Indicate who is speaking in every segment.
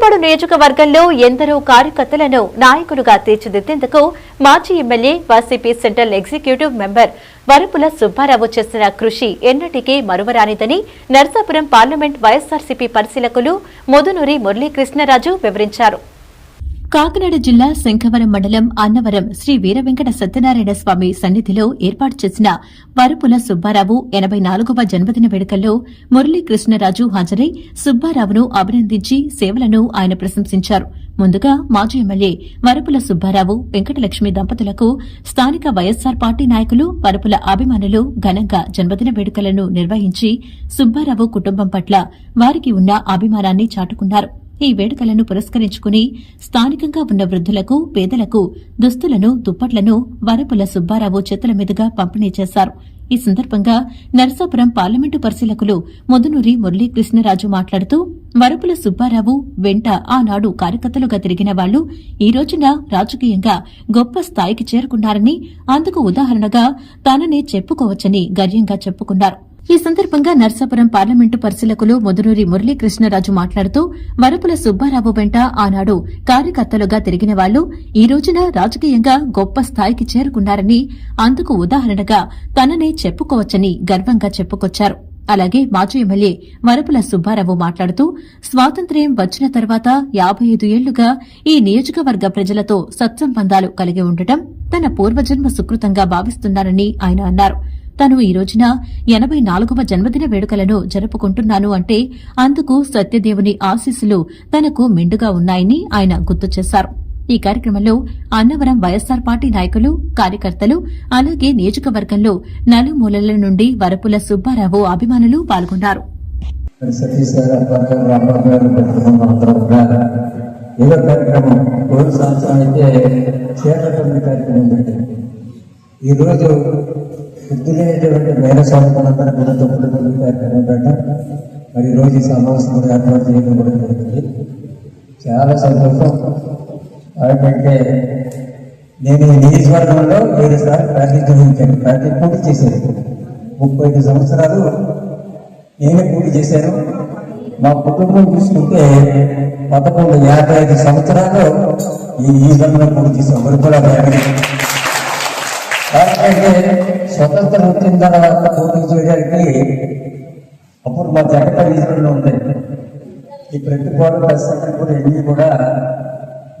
Speaker 1: ప్రతిపాడు నియోజకవర్గంలో ఎందరో కార్యకర్తలను నాయకులుగా తీర్చిదిద్దేందుకు మాజీ MLA YCP central executive member Varupula Subbarao చేసిన కృషి ఎన్నటికీ మరువరానిదని నర్సాపురం పార్లమెంట్ వైఎస్సార్సీపీ పరిశీలకులు ముదునూరి మురళీకృష్ణరాజు వివరించారు. కాకినాడ జిల్లా శంఖవరం మండలం అన్నవరం శ్రీ వీర వెంకట సత్యనారాయణ స్వామి సన్నిధిలో ఏర్పాటు చేసిన వరపుల సుబ్బారావు ఎనబై నాలుగవ జన్మదిన వేడుకల్లో మురళీకృష్ణరాజు హాజరై సుబ్బారావును అభినందించి సేవలను ఆయన ప్రశంసించారు. ముందుగా మాజీ ఎమ్మెల్యే వరపుల సుబ్బారావు వెంకటలక్ష్మి దంపతులకు స్థానిక వైఎస్సార్ పార్టీ నాయకులు వరపుల అభిమానులు ఘనంగా జన్మదిన వేడుకలను నిర్వహించి సుబ్బారావు కుటుంబం పట్ల వారికి ఉన్న అభిమానాన్ని చాటుకున్నారు. ఈ వేడుకలను పురస్కరించుకుని స్థానికంగా ఉన్న వృద్ధులకు పేదలకు దుస్తులను దుప్పట్లను వరపుల సుబ్బారావు చేతుల మీదుగా పంపిణీ చేశారు. ఈ సందర్భంగా నరసాపురం పార్లమెంటు పరిశీలకులు ముదునూరి మురళీకృష్ణరాజు మాట్లాడుతూ వరపుల సుబ్బారావు వెంట ఆనాడు కార్యకర్తలుగా తిరిగిన వాళ్ళు ఈ రోజున రాజకీయంగా గొప్ప స్థాయికి చేరుకున్నారని అందుకు ఉదాహరణగా తననే చెప్పుకోవచ్చని గర్యంగా చెప్పుకున్నారు. ఈ సందర్భంగా నర్సాపురం పార్లమెంటు పరిశీలకులు ముదునూరి మురళీకృష్ణరాజు మాట్లాడుతూ వరపుల సుబ్బారావు వెంట ఆనాడు కార్యకర్తలుగా తిరిగిన వాళ్ళు ఈ రోజున రాజకీయంగా గొప్ప స్థాయికి చేరుకున్నారని అందుకు ఉదాహరణగా తననే చెప్పుకోవచ్చని గర్వంగా చెప్పుకొచ్చారు. అలాగే మాజీ ఎమ్మెల్యే వరపుల సుబ్బారావు మాట్లాడుతూ స్వాతంత్ర్యం వచ్చిన తర్వాత యాభై ఐదు ఏళ్ళుగా ఈ నియోజకవర్గ ప్రజలతో సత్సంబంధాలు కలిగి ఉండటం తన పూర్వజన్మ సుకృతంగా భావిస్తున్నారని ఆయన అన్నారు. తాను ఈ రోజున ఎనబై నాలుగవ జన్మదిన వేడుకలను జరుపుకుంటున్నాను అంటే అందుకు సత్యదేవుని ఆశీస్సులు తనకు మెండుగా ఉన్నాయని ఆయన గుర్తు చేశారు. ఈ కార్యక్రమంలో అన్నవరం వైఎస్సార్ పార్టీ నాయకులు కార్యకర్తలు అలాగే నియోజకవర్గంలో నలుమూలల నుండి వరపుల సుబ్బారావు అభిమానులు పాల్గొన్నారు.
Speaker 2: ఏదో కార్యక్రమం రోజు సంవత్సరం అయితే కార్యక్రమం ఈరోజు వృద్ధులైనటువంటి మేర స్వామికులందరూ కూడా తప్పుడు తొమ్మిది కార్యక్రమం మరి రోజు ఈ సమావేశం కూడా ఏర్పాటు చేయడం కూడా జరిగింది. చాలా సంతోషం. ఏంటంటే నేను ఈ నియోజకవర్గంలో ఏడు ప్రాతినిధ్యం వహించాను. ప్రాతి పూర్తి చేశాను. ముప్పై ఐదు సంవత్సరాలు నేనే పూర్తి చేశాను. మా కుటుంబం చూసుకుంటే పదకొండు యాభై ఐదు సంవత్సరాలు ఈ ఈజంలో పూర్తి చేశాం వరుపుల ఎందుకంటే స్వతంత్రం వచ్చిన తర్వాత పోటీ చేయడానికి అప్పుడు మా జగన్ ఈజంలో ఉంది ఈ ప్రతిపాడు పరిస్థితులు కూడా ఎన్ని కూడా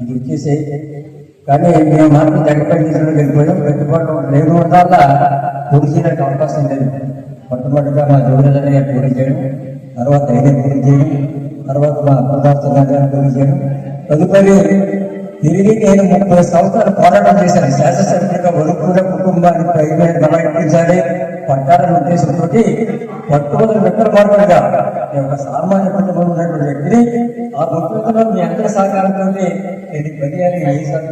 Speaker 2: ఇది వచ్చేసాయి. కానీ మేము మాత్రం జగన్ ఈజంలో వెళ్ళిపోయాం ప్రతిపాడు లేని వల్ల పూర్తి చేయడానికి అవకాశం లేదు. మొట్టమొదటిగా మా జోడలని పూర్తి చేయడం తర్వాత ఐదే పూర్తి చేయడం తర్వాత మా పదార్థ గారు పూర్తి చేయడం. తదుపరి తిరిగి నేను ముప్పై సంవత్సరాలు పోరాటం చేశాను. శాసనసభ్యులుగా వరుపుల కుటుంబాన్ని పైన బలపడించాలి పట్టాలని ఉద్దేశంతో పట్టుబడి విక్రమార్కుడిగా నేను ఒక సామాన్య కుటుంబం ఉన్నటువంటి వ్యక్తిని ఆ భక్తులతో మీ అందరి సహకారంతో నేను పదిహేను ఏ సార్